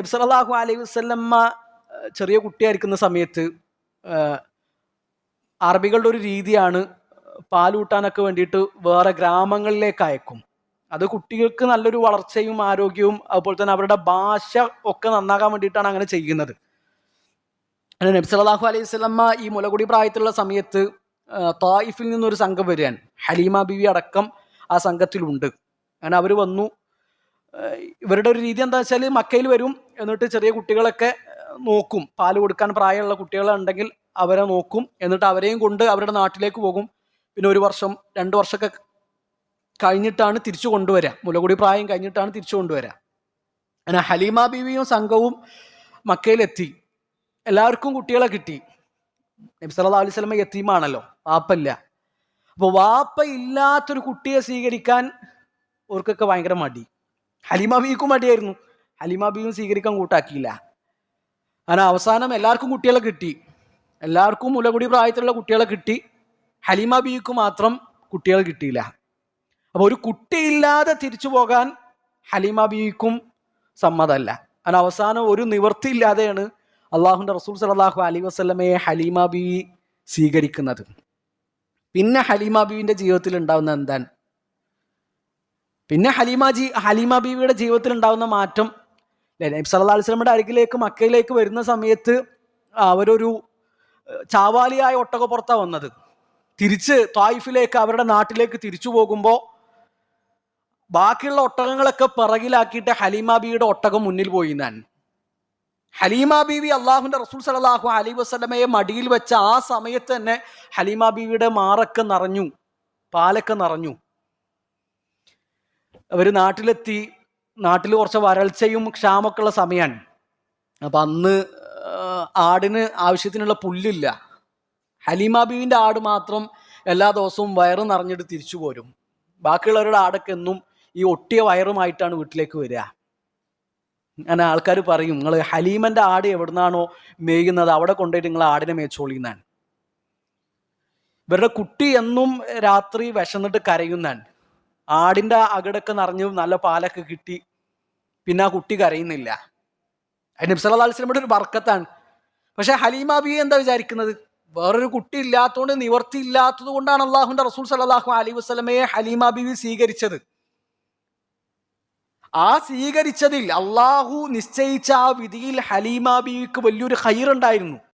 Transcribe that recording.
നബ്സലാഹു അലൈഹി വസ്ലമ്മ ചെറിയ കുട്ടിയായിരിക്കുന്ന സമയത്ത് അറബികളുടെ ഒരു രീതിയാണ് പാലൂട്ടാനൊക്കെ വേണ്ടിയിട്ട് വേറെ ഗ്രാമങ്ങളിലേക്ക് അയക്കും. അത് കുട്ടികൾക്ക് നല്ലൊരു വളർച്ചയും ആരോഗ്യവും അതുപോലെ തന്നെ അവരുടെ ഭാഷ ഒക്കെ നന്നാകാൻ വേണ്ടിയിട്ടാണ് അങ്ങനെ ചെയ്യുന്നത്. നബി സല്ലല്ലാഹു അലൈഹി സ്വലമ്മ ഈ മുലകുടി പ്രായത്തിലുള്ള സമയത്ത് തായിഫിൽ നിന്നൊരു സംഘം വരികയാണ്. ഹലീമ ബിവി അടക്കം ആ സംഘത്തിലുണ്ട്. അങ്ങനെ അവർ വന്നു. ഇവരുടെ ഒരു രീതി എന്താ വെച്ചാൽ മക്കയിൽ വരും എന്നിട്ട് ചെറിയ കുട്ടികളൊക്കെ നോക്കും. പാൽ കൊടുക്കാൻ പ്രായമുള്ള കുട്ടികളുണ്ടെങ്കിൽ അവരെ നോക്കും. എന്നിട്ട് അവരെയും കൊണ്ട് അവരുടെ നാട്ടിലേക്ക് പോകും. പിന്നെ ഒരു വർഷം രണ്ട് വർഷമൊക്കെ കഴിഞ്ഞിട്ടാണ് തിരിച്ചു കൊണ്ടുവരിക മുലകുടി പ്രായം കഴിഞ്ഞിട്ടാണ് തിരിച്ചു കൊണ്ടുവരിക അങ്ങനെ ഹലീമ ബീവിയും സംഘവും മക്കയിലെത്തി. എല്ലാവർക്കും കുട്ടികളെ കിട്ടി. നബി സല്ലല്ലാഹു അലൈഹി സ്വലമ യത്തീമാണല്ലോ. വാപ്പല്ല. അപ്പോൾ വാപ്പ ഇല്ലാത്തൊരു കുട്ടിയെ സ്വീകരിക്കാൻ അവർക്കൊക്കെ ഭയങ്കര മടി. ഹലീമ ബീവിക്കും മടിയായിരുന്നു. ഹലീമ ബീവിയും സ്വീകരിക്കാൻ കൂട്ടാക്കിയില്ല. അങ്ങനെ അവസാനം എല്ലാവർക്കും കുട്ടികളെ കിട്ടി. എല്ലാവർക്കും മുലകുടി പ്രായത്തിലുള്ള കുട്ടികളെ കിട്ടി. ഹലീമ ബീവിക്ക് മാത്രം കുട്ടികളെ കിട്ടിയില്ല. അപ്പോൾ ഒരു കുട്ടിയില്ലാതെ തിരിച്ചു പോകാൻ ഹലീമ ബീവിക്കും സമ്മതമല്ല. അങ്ങനെ അവസാനം ഒരു നിവൃത്തിയില്ലാതെയാണ് അള്ളാഹുന്റെ റസൂൽ സലാഹു അലി വസ്ലമയെ ഹലീമ ബീവി സ്വീകരിക്കുന്നത്. പിന്നെ ഹലീമ ബീവിന്റെ ജീവിതത്തിൽ ഉണ്ടാവുന്ന എന്താണ്? പിന്നെ ഹലീമ ജി ഹലീമ ബീവിയുടെ ജീവിതത്തിൽ ഉണ്ടാകുന്ന മാറ്റം. നബി അലൈഹി വസല്ലമയുടെ അരികിലേക്ക് മക്കയിലേക്ക് വരുന്ന സമയത്ത് അവരൊരു ചാവാലിയായ ചാവാലിയായ ഒട്ടകപ്പുറത്താ വന്നത്. തിരിച്ച് തായിഫിലേക്ക് അവരുടെ നാട്ടിലേക്ക് തിരിച്ചു പോകുമ്പോൾ ബാക്കിയുള്ള ഒട്ടകങ്ങളൊക്കെ പിറകിലാക്കിയിട്ട് ഹലീമ ബീവിയുടെ ഒട്ടകം മുന്നിൽ പോയി ഞാൻ. ഹലീമ ബീവി അള്ളാഹുന്റെ റസൂൽ സലാഹു അലൈഹി വസ്ലമയെ മടിയിൽ വെച്ച ആ സമയത്ത് തന്നെ ഹലീമ ബീവിയുടെ മാറൊക്കെ നിറഞ്ഞു പാലൊക്കെ നിറഞ്ഞു. അവർ നാട്ടിലെത്തി. നാട്ടിൽ കുറച്ച് വരൾച്ചയും ക്ഷാമൊക്കെ ഉള്ള സമയമാണ്. അപ്പം അന്ന് ആടിന് ആവശ്യത്തിനുള്ള പുല്ലില്ല. ഹലീമ ബീവിന്റെ ആട് മാത്രം എല്ലാ ദിവസവും വയറ് നിറഞ്ഞിട്ട് തിരിച്ചു പോരും. ബാക്കിയുള്ളവരുടെ ആടൊക്കെ എന്നും ഈ ഒട്ടിയ വയറുമായിട്ടാണ് വീട്ടിലേക്ക് വരിക. അങ്ങനെ ആൾക്കാർ പറയും നിങ്ങൾ ഹലീമന്റെ ആട് എവിടുന്നാണോ മേയുന്നത്? അവിടെ കൊണ്ടുപോയിട്ട് നിങ്ങൾ ആടിനെ മേച്ചോളിന്നാണ്. ഇവരുടെ കുട്ടി എന്നും രാത്രി വിശന്നിട്ട് കരയുന്നാണ് ആടിന്റെ അകടൊക്കെ നിറഞ്ഞു നല്ല പാലൊക്കെ കിട്ടി. പിന്നെ ആ കുട്ടി കരയുന്നില്ല. അതിന് നബ്സല്ലാസ്ലമിയുടെ ഒരു ബർക്കത്താണ്. പക്ഷെ ഹലീമ ബി എന്താ വിചാരിക്കുന്നത്? വേറൊരു കുട്ടി ഇല്ലാത്തതുകൊണ്ട് നിവർത്തി ഇല്ലാത്തത് കൊണ്ടാണ് അള്ളാഹുന്റെ റസൂൽ സലാഹു അലൈ വസ്ലമയെ ഹലീമ ബിവി സ്വീകരിച്ചത്. ആ സ്വീകരിച്ചതിൽ അള്ളാഹു നിശ്ചയിച്ച ആ വിധിയിൽ ഹലീമ ബിവിക്ക് വലിയൊരു ഹൈറുണ്ടായിരുന്നു